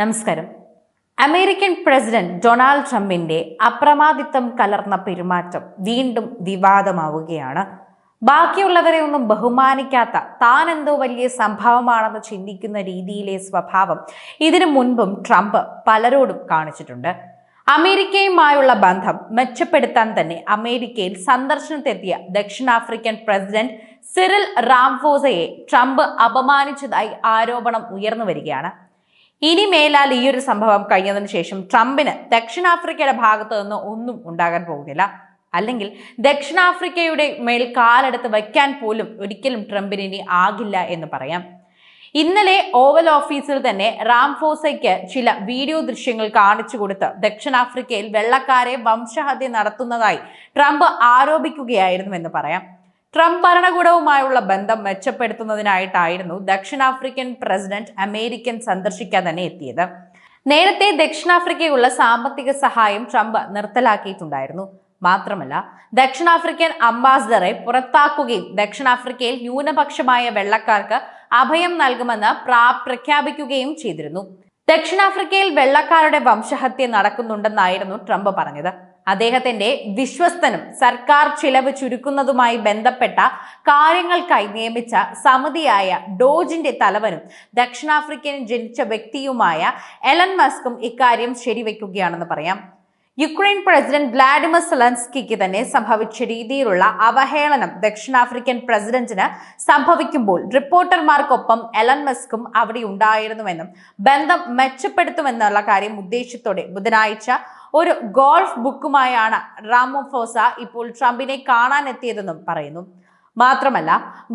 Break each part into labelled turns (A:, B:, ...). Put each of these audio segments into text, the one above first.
A: നമസ്കാരം. American president Donald ട്രംപിന്റെ അപ്രമാദിത്വം കലർന്ന പെരുമാറ്റം വീണ്ടും വിവാദമാവുകയാണ്. ബാക്കിയുള്ളവരെ ഒന്നും ബഹുമാനിക്കാത്ത താൻ എന്തോ വലിയ സംഭവമാണെന്ന് ചിന്തിക്കുന്ന രീതിയിലെ സ്വഭാവം ഇതിനു മുൻപും ട്രംപ് പലരോടും കാണിച്ചിട്ടുണ്ട്. അമേരിക്കയുമായുള്ള ബന്ധം മെച്ചപ്പെടുത്താൻ തന്നെ അമേരിക്കയിൽ സന്ദർശനത്തെത്തിയ ദക്ഷിണാഫ്രിക്കൻ പ്രസിഡന്റ് സിറിൽ റാംഫോസയെ ട്രംപ് അപമാനിച്ചതായി ആരോപണം ഉയർന്നു വരികയാണ്. ഇനി മേലാൽ ഈ ഒരു സംഭവം കഴിഞ്ഞതിന് ശേഷം ട്രംപിന് ദക്ഷിണാഫ്രിക്കയുടെ ഭാഗത്തു നിന്ന് ഒന്നും ഉണ്ടാകാൻ പോകുന്നില്ല. അല്ലെങ്കിൽ ദക്ഷിണാഫ്രിക്കയുടെ മേൽ കാലെടുത്ത് വയ്ക്കാൻ പോലും ഒരിക്കലും ട്രംപിന് ഇനി ആകില്ല എന്ന് പറയാം. ഇന്നലെ ഓവൽ ഓഫീസിൽ തന്നെ റാംഫോസയ്ക്ക് ചില വീഡിയോ ദൃശ്യങ്ങൾ കാണിച്ചു കൊടുത്ത് ദക്ഷിണാഫ്രിക്കയിൽ വെള്ളക്കാരെ വംശഹത്യ നടത്തുന്നതായി ട്രംപ് ആരോപിക്കുകയായിരുന്നു എന്ന് പറയാം. ട്രംപ് ഭരണകൂടവുമായുള്ള ബന്ധം മെച്ചപ്പെടുത്തുന്നതിനായിട്ടായിരുന്നു ദക്ഷിണാഫ്രിക്കൻ പ്രസിഡന്റ് അമേരിക്കൻ സന്ദർശിക്കാൻ തന്നെ എത്തിയത്. നേരത്തെ ദക്ഷിണാഫ്രിക്കയുള്ള സാമ്പത്തിക സഹായം ട്രംപ് നിർത്തലാക്കിയിട്ടുണ്ടായിരുന്നു. മാത്രമല്ല ദക്ഷിണാഫ്രിക്കൻ അംബാസിഡറെ പുറത്താക്കുകയും ദക്ഷിണാഫ്രിക്കയിൽ ന്യൂനപക്ഷമായ വെള്ളക്കാർക്ക് അഭയം നൽകുമെന്ന് പ്രാ പ്രഖ്യാപിക്കുകയും ചെയ്തിരുന്നു. ദക്ഷിണാഫ്രിക്കയിൽ വെള്ളക്കാരുടെ വംശഹത്യ നടക്കുന്നുണ്ടെന്നായിരുന്നു ട്രംപ് പറഞ്ഞത്. അദ്ദേഹത്തിന്റെ വിശ്വസ്തനും സർക്കാർ ചിലവ് ചുരുക്കുന്നതുമായി ബന്ധപ്പെട്ട കാര്യങ്ങൾക്കായി നിയമിച്ച സമിതിയായ ഡോജിന്റെ തലവനും ദക്ഷിണാഫ്രിക്കൻ ജനിച്ച വ്യക്തിയുമായ എലൻ മസ്കും ഇക്കാര്യം ശരിവെക്കുകയാണെന്ന് പറയാം. യുക്രൈൻ പ്രസിഡന്റ് വ്ളാഡിമിർ സെലൻസ്കിക്ക് തന്നെ സംഭവിച്ച രീതിയിലുള്ള അവഹേളനം ദക്ഷിണാഫ്രിക്കൻ പ്രസിഡന്റിന് സംഭവിക്കുമ്പോൾ റിപ്പോർട്ടർമാർക്കൊപ്പം എലൻ മസ്കും അവിടെ ഉണ്ടായിരുന്നുവെന്നും ബന്ധം മെച്ചപ്പെടുത്തുമെന്നുള്ള കാര്യം ഉദ്ദേശത്തോടെ ബുധനാഴ്ച ഒരു ഗോൾഫ് ബുക്കുമായാണ് റാമോഫോസ ഇപ്പോൾ ട്രംപിനെ കാണാനെത്തിയതെന്നും പറയുന്നു. മാത്രമല്ല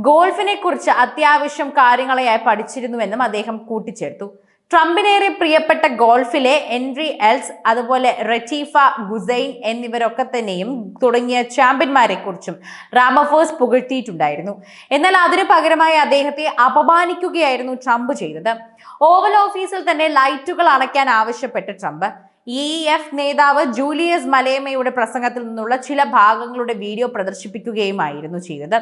A: ഗോൾഫിനെ കുറിച്ച് അത്യാവശ്യം കാര്യങ്ങളെയായി പഠിച്ചിരുന്നുവെന്നും അദ്ദേഹം കൂട്ടിച്ചേർത്തു. ട്രംപിനേറെ പ്രിയപ്പെട്ട ഗോൾഫിലെ എൻട്രി എൽസ് അതുപോലെ റെറ്റീഫ ഗുസൈൻ എന്നിവരൊക്കെ തന്നെയും തുടങ്ങിയ ചാമ്പ്യന്മാരെ കുറിച്ചും റാമഫോസ് പുകഴ്ത്തിയിട്ടുണ്ടായിരുന്നു. എന്നാൽ അതിനു പകരമായി അദ്ദേഹത്തെ അപമാനിക്കുകയായിരുന്നു ട്രംപ് ചെയ്തത്. ഓവൽ ഓഫീസിൽ തന്നെ ലൈറ്റുകൾ അണയ്ക്കാൻ ആവശ്യപ്പെട്ട് ട്രംപ്. ഇ എഫ് നേതാവ് ജൂലിയസ് മലേമയുടെ പ്രസംഗത്തിൽ നിന്നുള്ള ചില ഭാഗങ്ങളുടെ വീഡിയോ പ്രദർശിപ്പിക്കുകയുമായിരുന്നു ചെയ്തത്.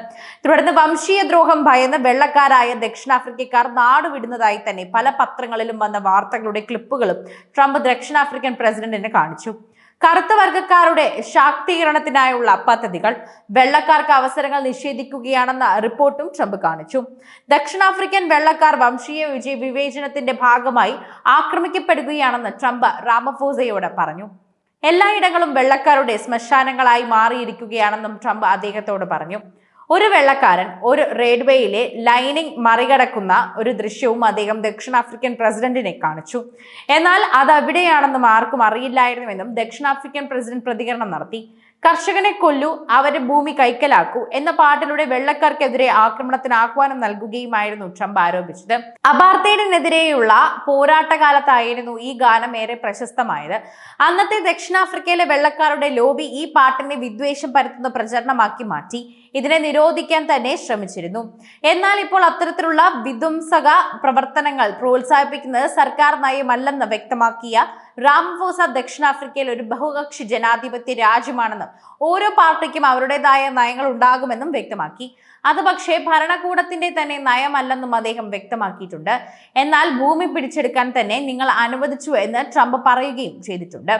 A: തുടർന്ന് വംശീയ ദ്രോഹം ഭയന്ന് വെള്ളക്കാരായ ദക്ഷിണാഫ്രിക്കക്കാർ നാടുവിടുന്നതായി തന്നെ പല പത്രങ്ങളിലും വന്ന വാർത്തകളുടെ ക്ലിപ്പുകളും ട്രംപ് ദക്ഷിണാഫ്രിക്കൻ പ്രസിഡന്റിനെ കാണിച്ചു. കറുത്ത വർഗക്കാരുടെ ശാക്തീകരണത്തിനായുള്ള പദ്ധതികൾ വെള്ളക്കാർക്ക് അവസരങ്ങൾ നിഷേധിക്കുകയാണെന്ന റിപ്പോർട്ടും ട്രംപ് കാണിച്ചു. ദക്ഷിണാഫ്രിക്കൻ വെള്ളക്കാർ വംശീയ വിജയ വിവേചനത്തിന്റെ ഭാഗമായി ആക്രമിക്കപ്പെടുകയാണെന്ന് ട്രംപ് റാമഫോസയോട് പറഞ്ഞു. എല്ലായിടങ്ങളും വെള്ളക്കാരുടെ ശ്മശാനങ്ങളായി മാറിയിരിക്കുകയാണെന്നും ട്രംപ് അദ്ദേഹത്തോട് പറഞ്ഞു. ഒരു വെള്ളക്കാരൻ ഒരു റേഡ്വേയിലെ ലൈനിങ് മറികടക്കുന്ന ഒരു ദൃശ്യവും അദ്ദേഹം ദക്ഷിണാഫ്രിക്കൻ പ്രസിഡന്റിനെ കാണിച്ചു. എന്നാൽ അത് അവിടെയാണെന്നും ആർക്കും അറിയില്ലായിരുന്നുവെന്നും ദക്ഷിണാഫ്രിക്കൻ പ്രസിഡന്റ് പ്രതികരണം നടത്തി. കർഷകനെ കൊല്ലൂ അവരെ ഭൂമി കൈക്കലാക്കൂ എന്ന പാട്ടിലൂടെ വെള്ളക്കാർക്കെതിരെ ആക്രമണത്തിന് ആഹ്വാനം നൽകുകയുമായിരുന്നു ട്രംപ് ആരോപിച്ചത്. അപാർത്തേഡിനെതിരെയുള്ള പോരാട്ടകാലത്തായിരുന്നു ഈ ഗാനം ഏറെ പ്രശസ്തമായത്. അന്നത്തെ ദക്ഷിണാഫ്രിക്കയിലെ വെള്ളക്കാരുടെ ലോബി ഈ പാട്ടിനെ വിദ്വേഷം പരത്തുന്ന പ്രചരണമാക്കി മാറ്റി. ഇതിനെ നിരോധിക്കാൻ തന്നെ ശ്രമിച്ചിരുന്നു. എന്നാൽ ഇപ്പോൾ അത്തരത്തിലുള്ള വിധ്വംസക പ്രവർത്തനങ്ങൾ പ്രോത്സാഹിപ്പിക്കുന്നത് സർക്കാർ നയമല്ലെന്ന് വ്യക്തമാക്കിയ റാംഫോസ ദക്ഷിണാഫ്രിക്കയിൽ ഒരു ബഹുകക്ഷി ജനാധിപത്യ രാജ്യമാണെന്നും ഓരോ പാർട്ടിക്കും അവരുടേതായ നയങ്ങൾ ഉണ്ടാകുമെന്നും വ്യക്തമാക്കി. അത് പക്ഷേ ഭരണകൂടത്തിന്റെ തന്നെ നയമല്ലെന്നും അദ്ദേഹം വ്യക്തമാക്കിയിട്ടുണ്ട്. എന്നാൽ ഭൂമി പിടിച്ചെടുക്കാൻ തന്നെ നിങ്ങൾ അനുവദിച്ചു എന്ന് ട്രംപ് പറയുകയും ചെയ്തിട്ടുണ്ട്.